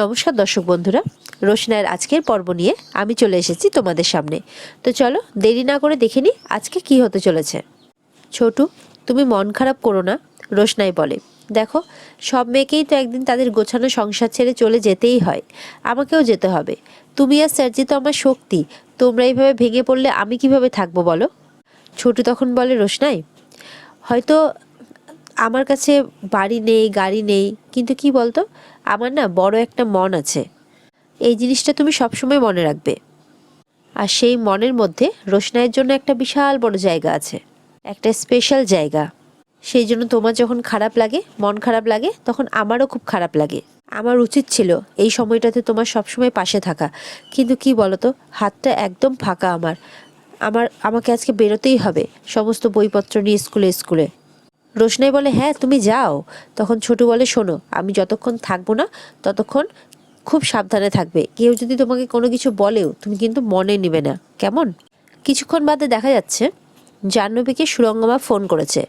নমস্কার দর্শক বন্ধুরা। রোশনায়ের আজকের পর্ব নিয়ে আমি চলে এসেছি তোমাদের সামনে। তো চলো দেরি না করে দেখে নি আজকে কি হতে চলেছে। ছোটু, তুমি মন খারাপ করো না, রোশনাই বলে। দেখো, সব মেয়েকেই তো একদিন তাদের গোছানো সংসার ছেড়ে চলে যেতেই হয়। আমাকেও যেতে হবে। তুমি আর স্যারজি তো আমার শক্তি। তোমরা এইভাবে ভেঙে পড়লে আমি কীভাবে থাকব বলো? ছোটু তখন বলে, রোশনাই, হয়তো আমার কাছে বাড়ি নেই, গাড়ি নেই, কিন্তু কি বলতো? আমার না বড় একটা মন আছে। এই জিনিসটা তুমি সবসময় মনে রাখবে। আর সেই মনের মধ্যে রোশনাইয়ের জন্য একটা বিশাল বড় জায়গা আছে। একটা স্পেশাল জায়গা। সেই জন্য তোমার যখন খারাপ লাগে, মন খারাপ লাগে, তখন আমারও খুব খারাপ লাগে। আমার উচিত ছিল এই সময়টাতে তোমার সবসময় পাশে থাকা। কিন্তু কি বলতো, হাতটা একদম ফাঁকা আমার। আমার, আমাকে আজকে বেরোতেই হবে। সমস্ত বইপত্র নিয়ে স্কুলে স্কুলে। রোশনাই বলে হ্যাঁ তুমি যাও। তখন ছোটু বলে, শোনো, আমি যতক্ষণ থাকব না, ততক্ষণ খুব সাবধানে থাকবে। কেউ যদি তোমাকে কোনো কিছু বলেও, তুমি কিন্তু মনে নেবে না। কেমন? কিছুক্ষণ বাদে দেখা যাচ্ছে, জাহ্নবীকে সুরঙ্গমা ফোন করেছে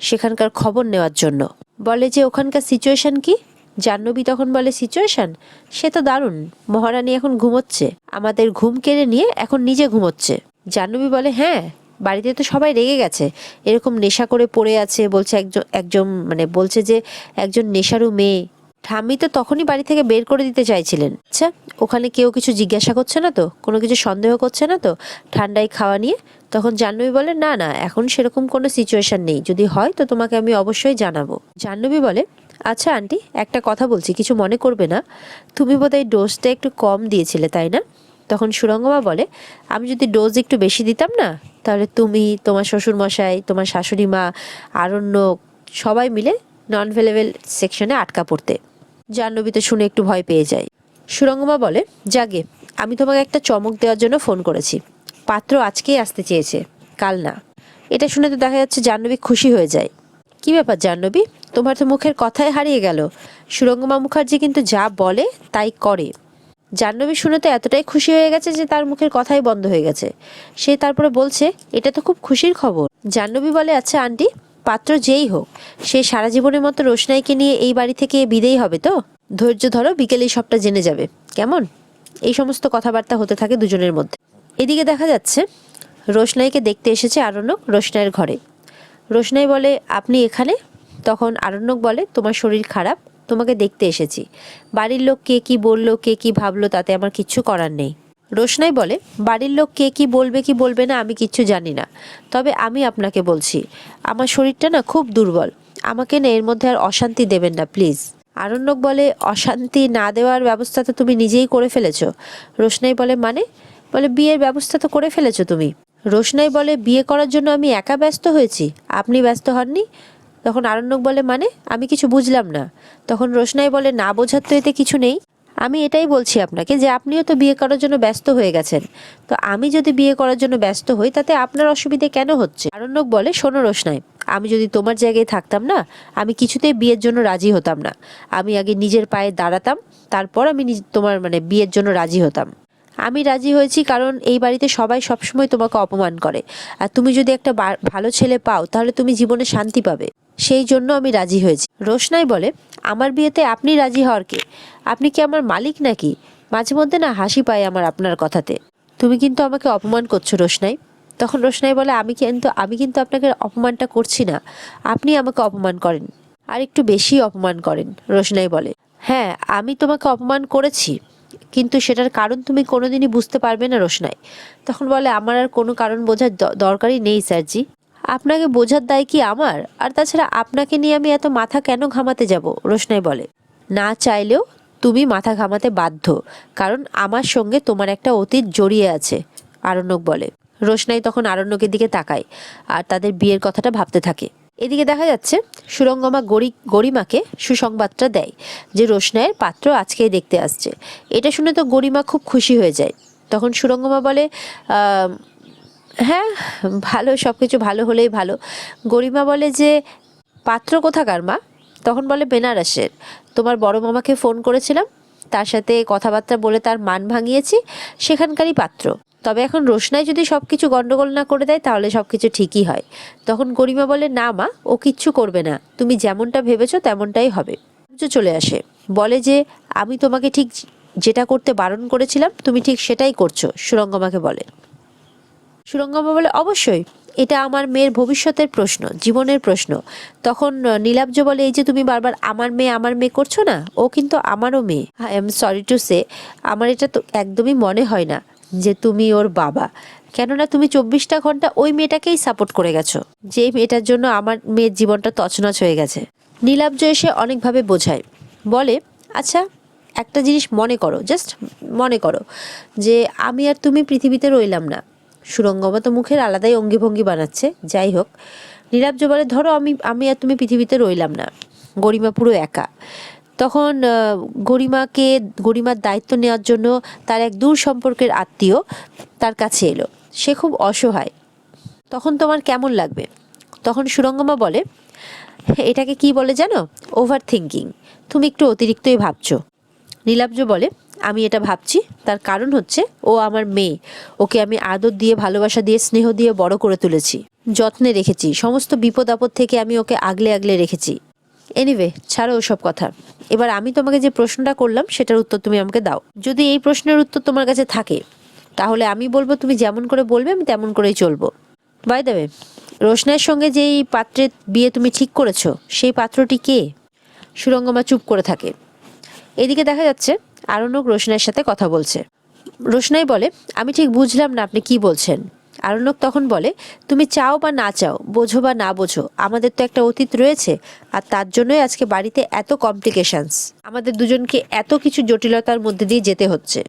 সেখানকার খবর নেওয়ার জন্য। বলে যে, ওখানকার সিচুয়েশন কি? জাহ্নবী তখন বলে সিচুয়েশন সে তো দারুণ। মহারানী এখন ঘুমোচ্ছে। আমাদের ঘুম কেড়ে নিয়ে এখন নিজে ঘুমোচ্ছে। জাহ্নবী বলে হ্যাঁ। বাড়িতে তো সবাই রেগে গেছে। এরকম নেশা করে পড়ে আছে, বলছে একজন একজন মানে বলছে যে একজন নেশারু মেয়ে। ঠাম্মি তো তখনই বাড়ি থেকে বের করে দিতে চাইছিলেন। আচ্ছা ওখানে কেউ কিছু জিজ্ঞাসা করছে না তো? কোনো কিছু সন্দেহ করছে না তো? ঠান্ডায় খাওয়া নিয়ে? তখন জাহ্নবী বলে, না না, এখন সেরকম কোনো সিচুয়েশন নেই। যদি হয় তো তোমাকে আমি অবশ্যই জানাব। জাহ্নবী বলে আচ্ছা আন্টি, একটা কথা বলছি, কিছু মনে করবে না? তুমি বোধহয় ডোজটা একটু কম দিয়েছিলে, তাই না? তখন সুরঙ্গমা বলে, আমি যদি ডোজ একটু বেশি দিতাম না, তাহলে তুমি, তোমার শ্বশুর মশাই তোমার শাশুড়ি মা আরণ্যক সবাই মিলে নন ভেলেবেল সেকশনে আটকা পড়তে। জাহ্নবী তো শুনে একটু ভয় পেয়ে যায়। সুরঙ্গমা বলে, জাগে, আমি তোমাকে একটা চমক দেওয়ার জন্য ফোন করেছি। পাত্র আজকেই আসতে চেয়েছে, কাল না। এটা শুনে তো দেখা যাচ্ছে জাহ্নবী খুশি হয়ে যায়। কি ব্যাপার জাহ্নবী? তোমার তো মুখের কথাই হারিয়ে গেল। সুরঙ্গমা মুখার্জি কিন্তু যা বলে, তাই করে। জাহ্নবী শুনে তো এতটাই খুশি হয়ে গেছে যে তার মুখের কথাই বন্ধ হয়ে গেছে। সে তারপরে বলছে, এটা তো খুব খুশির খবর। জাহ্নবী বলে আচ্ছা আন্টি, পাত্র যেই হোক, সে সারা জীবনের মতো রোশনাইকে নিয়ে এই বাড়ি থেকে বিদেই হবে তো? ধৈর্য ধরো বিকেলেই সবটা জেনে যাবে। কেমন? এই সমস্ত কথাবার্তা হতে থাকে দুজনের মধ্যে। এদিকে দেখা যাচ্ছে, রোশনাইকে দেখতে এসেছে আরণ্যক রোশনাইয়ের ঘরে। রোশনাই বলে, আপনি এখানে? তখন আরণ্যক বলে, তোমার শরীর খারাপ তোমাকে দেখতে এসেছি। বাড়ির লোক কে কি বলল, কে কি ভাবলো তাতে আমার কিচ্ছু করার নেই। রোশনাই বলে, বাড়ির লোক কে কি বলবে কি বলবে না, আমি কিচ্ছু জানি না। তবে আমি আপনাকে বলছি, আমার শরীরটা না খুব দুর্বল। আমাকে না এর মধ্যে আর অশান্তি দেবেন না, প্লিজ। আরণ্যক বলে, অশান্তি না দেওয়ার ব্যবস্থা তো তুমি নিজেই করে ফেলেছ। রোশনাই বলে মানে? বলে, বিয়ের ব্যবস্থা তো করে ফেলেছো তুমি। রোশনাই বলে, বিয়ে করার জন্য আমি একা ব্যস্ত হয়েছি। আপনি ব্যস্ত হননি? তখন আরণ্যক বলে মানে? আমি কিছু বুঝলাম না। তখন রোশনাই বলে, না বোঝার তো এতে কিছু নেই। আমি এটাই বলছি আপনাকে যে আপনিও তো বিয়ে করার জন্য ব্যস্ত হয়ে গেছেন। তো আমি যদি বিয়ে করার জন্য ব্যস্ত হই, তাতে আপনার অসুবিধে কেন হচ্ছে? আরণ্যক বলে, শোনো রোশনাই, আমি যদি তোমার জায়গায় থাকতাম না, আমি কিছুতেই বিয়ের জন্য রাজি হতাম না। আমি আগে নিজের পায়ে দাঁড়াতাম, তারপর আমি তোমার মানে বিয়ের জন্য রাজি হতাম। আমি রাজি হয়েছি কারণ এই বাড়িতে সবাই সবসময় তোমাকে অপমান করে। আর তুমি যদি একটা ভালো ছেলে পাও, তাহলে তুমি জীবনে শান্তি পাবে। সেই জন্য আমি রাজি হয়েছি। রোশনাই বলে, আমার বিয়েতে আপনি রাজি হওয়ার কে? আপনি কি আমার মালিক নাকি? মাঝে মধ্যে না হাসি পায় আমার আপনার কথাতে। তুমি কিন্তু আমাকে অপমান করছ রোশনাই। তখন রোশনাই বলে, আমি কিন্তু আমি কিন্তু আপনাকে অপমানটা করছি না। আপনি আমাকে অপমান করেন। আর একটু বেশি অপমান করেন। রোশনাই বলে হ্যাঁ আমি তোমাকে অপমান করেছি। কিন্তু সেটার কারণ তুমি কোনোদিনই বুঝতে পারবে না রোশনাই। তখন বলে, আমার আর কোনো কারণ বোঝার দরকারই নেই, স্যারজি। আপনাকে বোঝার দায় কি আমার? আর তাছাড়া আপনাকে নিয়ে আমি এত মাথা কেন ঘামাতে যাব? রোশনাই বলে, না চাইলেও তুমি মাথা ঘামাতে বাধ্য, কারণ আমার সঙ্গে তোমার একটা অতীত জড়িয়ে আছে, আরণ্যক বলে। রোশনাই তখন আরণ্যকের দিকে তাকায়, আর তাদের বিয়ের কথাটা ভাবতে থাকে। এদিকে দেখা যাচ্ছে, সুরঙ্গমা গরি, গরিমাকে সুসংবাদটা দেয় যে রোশনায়ের পাত্র আজকেই দেখতে আসছে। এটা শুনে তো গরিমা খুব খুশি হয়ে যায়। তখন সুরঙ্গমা বলে হ্যাঁ ভালো সব কিছু ভালো হলেই ভালো। গরিমা বলে যে, পাত্র কোথাকার মা? তখন বলে, বেনারসের। তোমার বড় মামাকে ফোন করেছিলাম। তার সাথে কথাবার্তা বলে তার মান ভাঙিয়েছি। সেখানকারই পাত্র। তবে এখন রোশনাই যদি সব কিছু গন্ডগোল না করে দেয়, তাহলে সব কিছু ঠিকই হয়। তখন গরিমা বলে, না মা, ও কিচ্ছু করবে না। তুমি যেমনটা ভেবেছো, তেমনটাই হবে। চলে আসে। বলে যে, আমি তোমাকে ঠিক যেটা করতে বারণ করেছিলাম, তুমি ঠিক সেটাই করছ, সুরঙ্গমাকে বলে। সুরঙ্গমা বলে, অবশ্যই, এটা আমার মেয়ের ভবিষ্যতের প্রশ্ন, জীবনের প্রশ্ন। তখন নীলাব্জ বলে, এই যে তুমি বারবার আমার মেয়ে আমার মেয়ে করছ না, ও কিন্তু আমারও মেয়ে। I am sorry to say আমার এটা তো একদমই মনে হয় না। যে তুমি ওর বাবা। কেননা তুমি চব্বিশটা ঘণ্টা ওই মেয়েটাকেই সাপোর্ট করে গেছো। যে মেয়েটার জন্য আমার মেয়ের জীবনটা তছনছ হয়ে গেছে। নীলাব্জ এসে অনেকভাবে বোঝায়। বলে আচ্ছা একটা জিনিস মনে করো জাস্ট মনে করো, যে আমি আর তুমি পৃথিবীতে রইলাম না। সুরঙ্গমা তো মুখের আলাদাই অঙ্গি ভঙ্গি বানাচ্ছে, যাই হোক। নীলাব্জ বলে, ধরো আমি আমি আর তুমি পৃথিবীতে রইলাম না। গরিমা পুরো একা। তখন গরিমাকে, গরিমার দায়িত্ব নেওয়ার জন্য তার এক দূর সম্পর্কের আত্মীয় তার কাছে এলো। সে খুব অসহায়। তখন তোমার কেমন লাগবে? তখন সুরঙ্গমা বলে, এটাকে কি বলে জানো? ওভার থিঙ্কিং তুমি একটু অতিরিক্তই ভাবছ। নীলাব্জ বলে, আমি এটা ভাবছি। তার কারণ হচ্ছে, ও আমার মেয়ে। ওকে আমি আদর দিয়ে, ভালোবাসা দিয়ে, স্নেহ দিয়ে বড় করে তুলেছি। যত্নে রেখেছি। সমস্ত বিপদ আপদ থেকে আমি ওকে আগলে আগলে রেখেছি। এনিওয়ে ছাড়ো ওসব কথা। এবার আমি তোমাকে যে প্রশ্নটা করলাম, সেটার উত্তর তুমি আমাকে দাও। যদি এই প্রশ্নের উত্তর তোমার কাছে থাকে, তাহলে আমি বলব তুমি যেমন করে বলবে, আমি তেমন করেই চলবো। বাই দেবে রোশনের সঙ্গে যেই পাত্রের বিয়ে তুমি ঠিক করেছ, সেই পাত্রটি কে? সুরঙ্গমা চুপ করে থাকে। এদিকে দেখা যাচ্ছে, আরণ্যক রোশনাইয়ের সাথে কথা বলছে। রোশনাই বলে, আমি ঠিক বুঝলাম না আপনি কি বলছেন। আরণ্যক তখন বলে, তুমি চাও বা না চাও, বোঝো বা না বোঝো, আমাদের তো একটা অতীত রয়েছে, আর তার জন্যই আজকে বাড়িতে এত কমপ্লিকেশনস আমাদের দুজনকে এত কিছু জটিলতার মধ্যে দিয়ে যেতে হচ্ছে।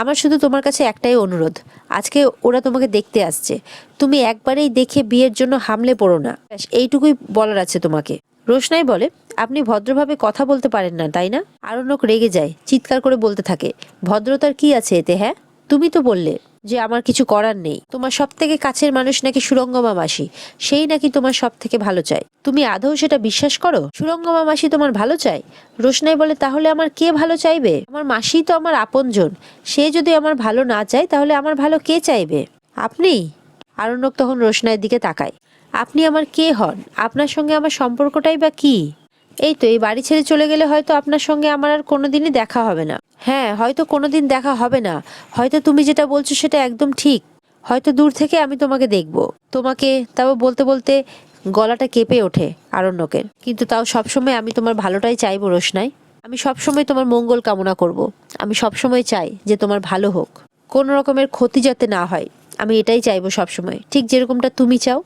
আমার শুধু তোমার কাছে একটাই অনুরোধ, আজকে ওরা তোমাকে দেখতে আসছে। তুমি একবারেই দেখে বিয়ের জন্য হামলে পড়ো না। এইটুকুই বলার আছে তোমাকে। রোশনাই বলে, আপনি ভদ্রভাবে কথা বলতে পারেন না, তাই না? আরণ্যক রেগে যায়, চিৎকার করে বলতে থাকে, ভদ্রতার কি আছে এতে হ্যাঁ? তুমি তো বললে। যে আমার কিছু করার নেই। তোমার সব থেকে কাছের মানুষ নাকি সুরঙ্গমা মাসি সেই নাকি তোমার সব থেকে ভালো চায়। তুমি আদৌ সেটা বিশ্বাস করো? সুরঙ্গমা মাসি তোমার ভালো চায়? রোশনাই বলে, তাহলে আমার কে ভালো চাইবে? আমার মাসি তো আমার আপনজন। সে যদি আমার ভালো না চায়, তাহলে আমার ভালো কে চাইবে? আপনি? আরণ্যক তখন রোশনাইয়ের দিকে তাকায়। আপনি আমার কে হন? আপনার সঙ্গে আমার সম্পর্কটাই বা কি? এই তো, এই বাড়ি ছেড়ে চলে গেলে হয়তো আপনার সঙ্গে আমার আর কোনোদিনই দেখা হবে না। হ্যাঁ হয়তো কোনোদিন দেখা হবে না। হয়তো তুমি যেটা বলছো সেটা একদম ঠিক। হয়তো দূর থেকে আমি তোমাকে দেখব। তোমাকে তাও বলতে বলতে গলাটা কেঁপে ওঠে আরণ্যকের কিন্তু তাও সবসময় আমি তোমার ভালোটাই চাইব, রোশনাই। আমি সবসময় তোমার মঙ্গল কামনা করব। আমি সবসময় চাই যে তোমার ভালো হোক। কোনো রকমের ক্ষতি যাতে না হয়, আমি এটাই চাইব সবসময়। ঠিক যেরকমটা তুমি চাও।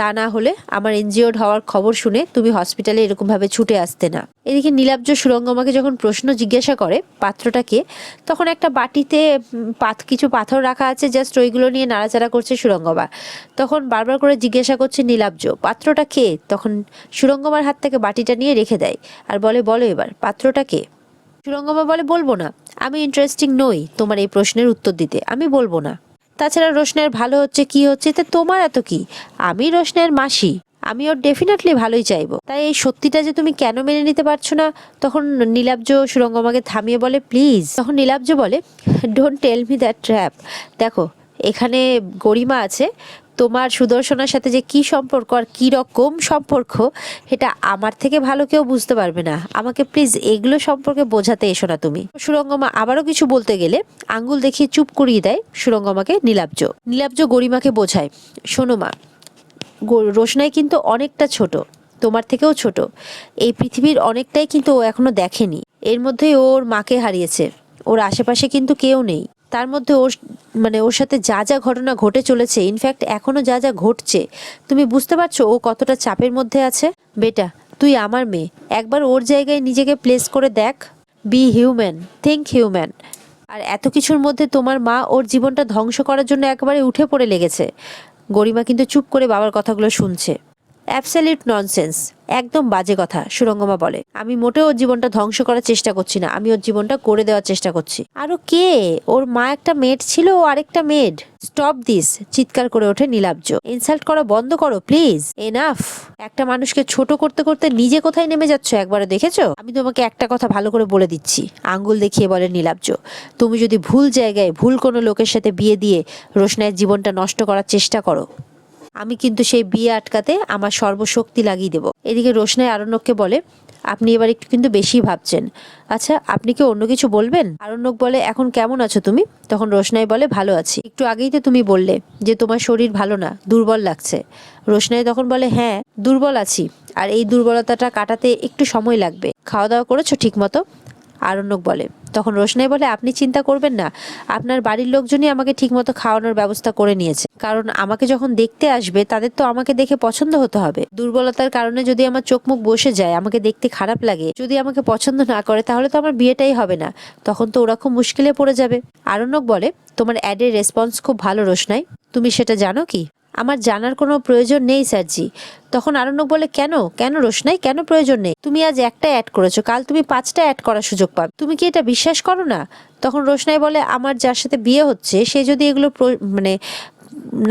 তা না হলে আমার এনজিওর হওয়ার খবর শুনে তুমি হসপিটালে এরকমভাবে ছুটে আসতে না। এদিকে নীলাব্জ সুরঙ্গমাকে যখন প্রশ্ন জিজ্ঞাসা করে পাত্রটাকে তখন একটা বাটিতে পাত কিছু পাথর রাখা আছে জাস্ট ওইগুলো নিয়ে নাড়াচাড়া করছে সুরঙ্গমা। তখন বারবার করে জিজ্ঞাসা করছে নীলাব্জ, পাত্রটা কে? তখন সুরঙ্গমার হাত থেকে বাটিটা নিয়ে রেখে দেয় আর বলে, বলো এবার, পাত্রটা কে? সুরঙ্গমা বলে, বলব না। আমি ইন্টারেস্টিং নই তোমার এই প্রশ্নের উত্তর দিতে। আমি বলব না। তাছাড়া রোশনের ভালো হচ্ছে, কি হচ্ছে, তা তোমার এত কি? আমি রোশনের মাসি। আমি ওর ডেফিনেটলি ভালোই চাইব। তাই এই সত্যিটা যে তুমি কেন মেনে নিতে পারছ না, তখন নীলাব্জ সুরঙ্গমাকে থামিয়ে বলে প্লিজ তখন নীলাব্জ বলে don't tell me that trap দেখো, এখানে গরিমা আছে তোমার সুদর্শনের সাথে যে কি সম্পর্ক আর কি রকম সম্পর্ক এটা আমার থেকে ভালো কেউ বুঝতে পারবে না। আমাকে প্লিজ এগুলো সম্পর্কে বোঝাতে এসো না তুমি। সুরঙ্গমা আবারও কিছু বলতে গেলে আঙ্গুল দেখিয়ে চুপ করিয়ে দেয় সুরঙ্গমাকে নীলাব্জ। নীলাব্জ গরিমাকে বোঝায়, শোনো মা রোশনাই কিন্তু অনেকটা ছোট, তোমার থেকেও ছোট। এই পৃথিবীর অনেকটাই কিন্তু ও এখনও দেখেনি। এর মধ্যেই ওর মাকে হারিয়েছে। ওর আশেপাশে কিন্তু কেউ নেই। তার মধ্যে ওর মানে ওর সাথে যা যা ঘটনা ঘটে চলেছে ইনফ্যাক্ট এখনও যা যা ঘটছে, তুমি বুঝতে পারছ ও কতটা চাপের মধ্যে আছে? বেটা, তুই আমার মেয়ে, একবার ওর জায়গায় নিজেকে প্লেস করে দেখ। বি হিউম্যান থিঙ্ক হিউম্যান আর এত কিছুর মধ্যে তোমার মা ওর জীবনটা ধ্বংস করার জন্য একেবারে উঠে পড়ে লেগেছে। গরিমা কিন্তু চুপ করে বাবার কথাগুলো শুনছে। Absolute nonsense. একদম বাজে কথা, সুরঙ্গমা বলে। আমি মোটেও ওর জীবনটা ধ্বংস করার চেষ্টা করছি না। আমি ওর জীবনটা করে দেওয়ার চেষ্টা করছি। আরও কে? ওর মা একটা মেড ছিল, ও আরেকটা মেড স্টপ দিস চিৎকার করে ওঠে নীলাব্জ। ইনসাল্ট করা বন্ধ করো প্লিজ এনাফ একটা মানুষকে ছোট করতে করতে নিজে কোথায় নেমে যাচ্ছ একবারে দেখেছ? আমি তোমাকে একটা কথা ভালো করে বলে দিচ্ছি। আঙ্গুল দেখিয়ে বলে নীলাব্জ, তুমি যদি ভুল জায়গায় ভুল কোনো লোকের সাথে বিয়ে দিয়ে রোশনাইয়ের জীবনটা নষ্ট করার চেষ্টা করো আমি কিন্তু সেই বিয়ে আটকাতে আমার সর্বশক্তি লাগিয়ে দেবো। এদিকে রোশনাই আরণ্যককে বলে, আপনি এবার একটু কিন্তু বেশি ভাবছেন। আচ্ছা আপনি কি অন্য কিছু বলবেন? আরণ্যক বলে, এখন কেমন আছো তুমি? তখন রোশনাই বলে, ভালো আছি। একটু আগেই তো তুমি বললে যে তোমার শরীর ভালো না, দুর্বল লাগছে। রোশনাই তখন বলে হ্যাঁ দুর্বল আছি। আর এই দুর্বলতাটা কাটাতে একটু সময় লাগবে। খাওয়া দাওয়া করেছ ঠিক মতো আরণ্যক বলে। তখন রোশনাই বলে, আপনি চিন্তা করবেন না। আপনার বাড়ির লোকজনই আমাকে ঠিকমতো খাওয়ানোর ব্যবস্থা করে নিয়েছে। কারণ আমাকে যখন দেখতে আসবে, তাদের তো আমাকে দেখে পছন্দ হতে হবে। দুর্বলতার কারণে যদি আমার চোখ মুখ বসে যায়, আমাকে দেখতে খারাপ লাগে। যদি আমাকে পছন্দ না করে, তাহলে তো আমার বিয়েটাই হবে না। তখন তো ওরা খুব মুশকিলে পড়ে যাবে। আরণ্যক বলে, তোমার অ্যাডের রেসপন্স খুব ভালো রোশনাই। তুমি সেটা জানো কি? আমার জানার কোনো প্রয়োজন নেই, স্যারজি। তখন আরণ্যক বলে, কেন? কেন রোশনাই? কেন প্রয়োজন নেই? তুমি আজ একটা অ্যাড করেছ, কাল তুমি পাঁচটা অ্যাড করার সুযোগ পাবে। তুমি কি এটা বিশ্বাস করো না? তখন রোশনাই বলে, আমার যার সাথে বিয়ে হচ্ছে, সে যদি এগুলো মানে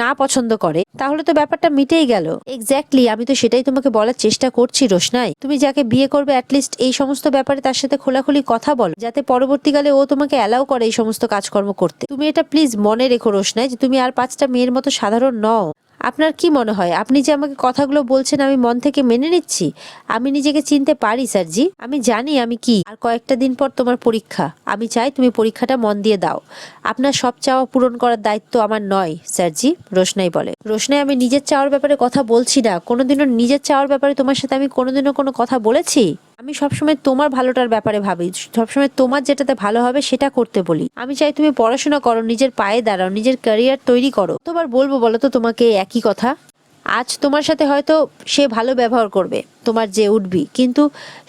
না পছন্দ করে, তাহলে তো ব্যাপারটা মিটেই গেল। এক্স্যাক্টলি আমি তো সেটাই তোমাকে বলার চেষ্টা করছি রোশনাই। তুমি যাকে বিয়ে করবে অ্যাটলিস্ট এই সমস্ত ব্যাপারে তার সাথে খোলাখুলি কথা বলো, যাতে পরবর্তীকালে ও তোমাকে অ্যালাউ করে এই সমস্ত কাজকর্ম করতে। তুমি এটা প্লিজ মনে রেখো রোশনাই, যে তুমি আর পাঁচটা মেয়ের মতো সাধারণ নও। আপনার কি মনে হয়? আপনি যে আমাকে কথাগুলো বলছেন, আমি মন থেকে মেনে নিচ্ছি? আমি নিজেকে চিনতে পারি, স্যারজি। আমি জানি আমি কি। আর কয়েকটা দিন পর তোমার পরীক্ষা। আমি চাই তুমি পরীক্ষাটা মন দিয়ে দাও। আপনার সব চাওয়া পূরণ করার দায়িত্ব আমার নয়, স্যারজি, রোশনাই বলে। রোশনাই, আমি নিজের চাওয়ার ব্যাপারে কথা বলছি না। কোনোদিনও নিজের চাওয়ার ব্যাপারে তোমার সাথে আমি কোনোদিনও কোনো কথা বলেছি? আমি সবসময় তোমার ভালোটার ব্যাপারে ভাবি, সবসময় তোমার যেটাতে ভালো হবে সেটা করতে বলি। আমি চাই তুমি পড়াশোনা করো, নিজের পায়ে দাঁড়াও, নিজের ক্যারিয়ার তৈরি করো। তোমার বলব বলো তো তোমাকে একই কথা? আজ তোমার সাথে হয়তো সে ভালো ব্যবহার করবে, তোমার যে উঠবি, কিন্তু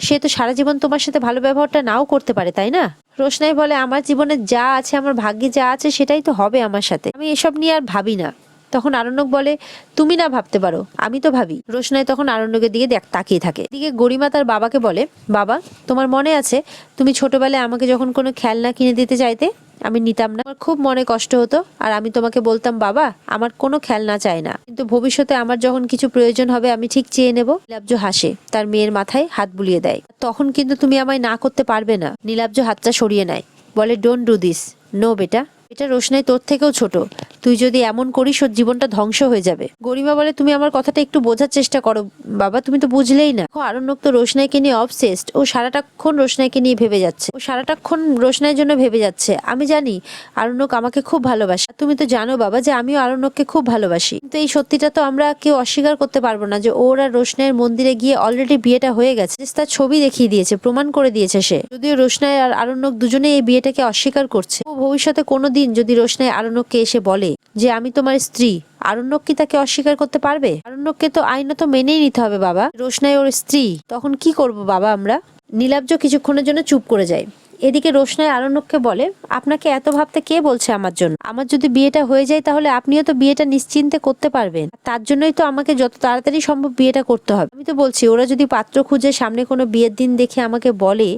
সে তো সারা জীবন তোমার সাথে ভালো ব্যবহারটা নাও করতে পারে, তাই না? রোশনাই বলে, আমার জীবনে যা আছে, আমার ভাগ্যে যা আছে, সেটাই তো হবে আমার সাথে। আমি এসব নিয়ে আর ভাবি না। তখন আরণ্যক বলে, তুমি না ভাবতে পারো, আমি তো ভাবি। রোশনাই তখন আরণ্যকের দিকে দেখ, তাকিয়ে থাকে। এদিকে গরিমা তার বাবাকে বলে, বাবা, তোমার মনে আছে, তুমি ছোটবেলায় আমাকে যখন কোনো খেলনা কিনে দিতে চাইতে, আমি নিতাম না। আমার খুব মনে কষ্ট হতো, আর আমি তোমাকে বলতাম, বাবা, আমার কোনো খেলনা চাই না। কিন্তু ভবিষ্যতে আমার যখন কিছু প্রয়োজন হবে, আমি ঠিক চেয়ে নেব নীলাব্জ হাসে, তার মেয়ের মাথায় হাত বুলিয়ে দেয়। তখন কিন্তু তুমি আমায় না করতে পারবে না। নীলাব্জ হাতটা সরিয়ে নেয়। বলে ডোন্ট ডু দিস নো বেটা। এটা রোশনাই তোর থেকেও ছোট। তুই যদি এমন করিস, ওর জীবনটা ধ্বংস হয়ে যাবে। গরিমা বলে, তুমি আমার কথাটা একটু বোঝার চেষ্টা করো, বাবা, তুমি তো বুঝলেই না। আরণ্যক তো রোশনাইকে নিয়ে অবসেসড ও সারাটাক্ষণ রোশনাইকে নিয়ে ভেবে যাচ্ছে। ও সারাটাক্ষণ রোশনাইয়ের জন্য ভেবে যাচ্ছে। আমি জানি, আরণ্যক আমাকে খুব ভালোবাসে। তুমি তো জানো, বাবা, যে আমিও আরণ্যককে খুব ভালোবাসি। কিন্তু এই সত্যিটা তো আমরা কেউ অস্বীকার করতে পারব না যে ওর আর রোশনাইয়ের মন্দিরে গিয়ে অলরেডি বিয়েটা হয়ে গেছে। তার ছবি দেখিয়ে দিয়েছে, প্রমাণ করে দিয়েছে সে। যদিও রোশনাই আর আরণ্যক দুজনে এই বিয়েটাকে অস্বীকার করছে। ও ভবিষ্যতে কোনো দিন যদি রোশনাই আরণ্যককে এসে বলে যে, আমি তোমার স্ত্রী, আরণ্যক কি তাকে অস্বীকার করতে পারবে? আরণ্যককে তো আইনত মেনেই নিতে হবে, বাবা। রোশনাই ওর স্ত্রী, তখন কি করব, বাবা আমরা? নীলাব্জ কিছুক্ষণের জন্য চুপ করে যায়। এদিকে রোশনাই আরণ্যককে বলে, আপনাকে এত ভাবতে কে বলছে আমার জন্য? আমার যদি বিয়েটা হয়ে যায় তাহলে আপনিও তো বিয়েটা নিশ্চিন্তে করতে পারবেন। তার জন্যই তো আমাকে যত তাড়াতাড়ি সম্ভব বিয়েটা করতে হবে। আমি তো বলছি, ওরা যদি পাত্র খুঁজে সামনে কোনো বিয়ের দিন দেখে আমাকে বলে,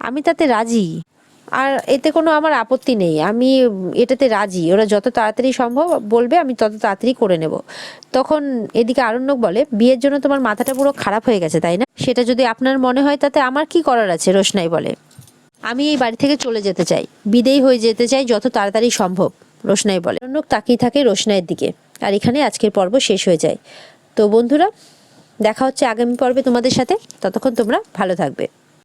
আমি তাতে রাজি। আর এতে কোনো আমার আপত্তি নেই। আমি এটাতে রাজি। ওরা যত তাড়াতাড়ি সম্ভব বলবে, আমি তত তাড়াতাড়ি করে নেব। তখন এদিকে আরণ্যক বলে, বিয়ের জন্য তোমার মাথাটা পুরো খারাপ হয়ে গেছে, তাই না? সেটা যদি আপনার মনে হয়, তাতে আমার কি করার আছে? রোশনাই বলে। আমি এই বাড়ি থেকে চলে যেতে চাই। বিদেয়ী হয়ে যেতে চাই যত তাড়াতাড়ি সম্ভব, রোশনাই বলে। আরণ্যক তাকিয়ে থাকে রোশনাইয়ের দিকে। আর এখানে আজকের পর্ব শেষ হয়ে যায়। তো বন্ধুরা, দেখা হচ্ছে আগামী পর্বে তোমাদের সাথে। ততক্ষণ তোমরা ভালো থাকবে।